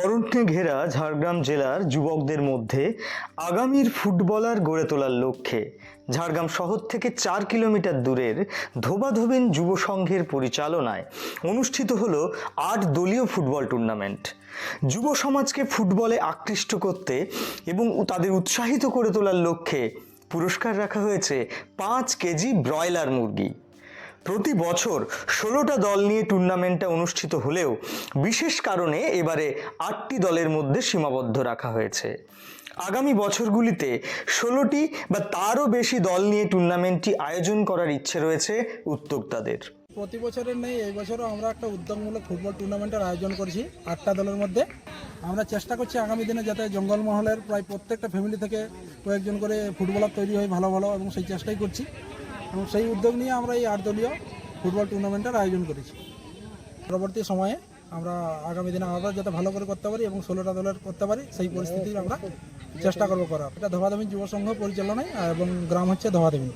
অরণ্যে ঘেরা ঝাড়গ্রাম জেলার যুবকদের মধ্যে আগামীর ফুটবলার গড়ে তোলার লক্ষ্যে। ঝাড়গ্রাম শহর থেকে চার কিলোমিটার দূরের ধোবাধোবিন যুব সংঘের পরিচালনায় অনুষ্ঠিত হলো আট দলীয় ফুটবল টুর্নামেন্ট। যুব সমাজকে ফুটবলে আকৃষ্ট করতে এবং তাদের উৎসাহিত করে তোলার লক্ষ্যে পুরস্কার রাখা হয়েছে পাঁচ কেজি ব্রয়লার মুরগি। প্রতি বছর ষোলোটা দল নিয়ে টুর্নামেন্টটা অনুষ্ঠিত হলেও বিশেষ কারণে এবারে আটটি দলের মধ্যে সীমাবদ্ধ রাখা হয়েছে। আগামী বছরগুলিতে ষোলোটি বা তারও বেশি দল নিয়ে টুর্নামেন্টটি আয়োজন করার ইচ্ছে রয়েছে উদ্যোক্তাদের। প্রতি বছরের নেই এই বছরও আমরা একটা উদ্যোগমূলক ফুটবল টুর্নামেন্টের আয়োজন করছি আটটা দলের মধ্যে। আমরা চেষ্টা করছি আগামী দিনে যাতে জঙ্গলমহলের প্রায় প্রত্যেকটা ফ্যামিলি থেকে কয়েকজন করে ফুটবলার তৈরি হয় ভালো ভালো এবং সেই চেষ্টাই করছি। এবং সেই উদ্যোগ নিয়ে আমরা এই আট দলীয় ফুটবল টুর্নামেন্টের আয়োজন করেছি। পরবর্তী সময়ে আমরা আগামী দিনে আমরা যাতে ভালো করে করতে পারি এবং ষোলোটা দলের করতে পারি, সেই পরিস্থিতির আমরা চেষ্টা করব করার। এটা ধোয়াধামিন যুব সংঘ পরিচালনায় এবং গ্রাম হচ্ছে ধোয়াধামিন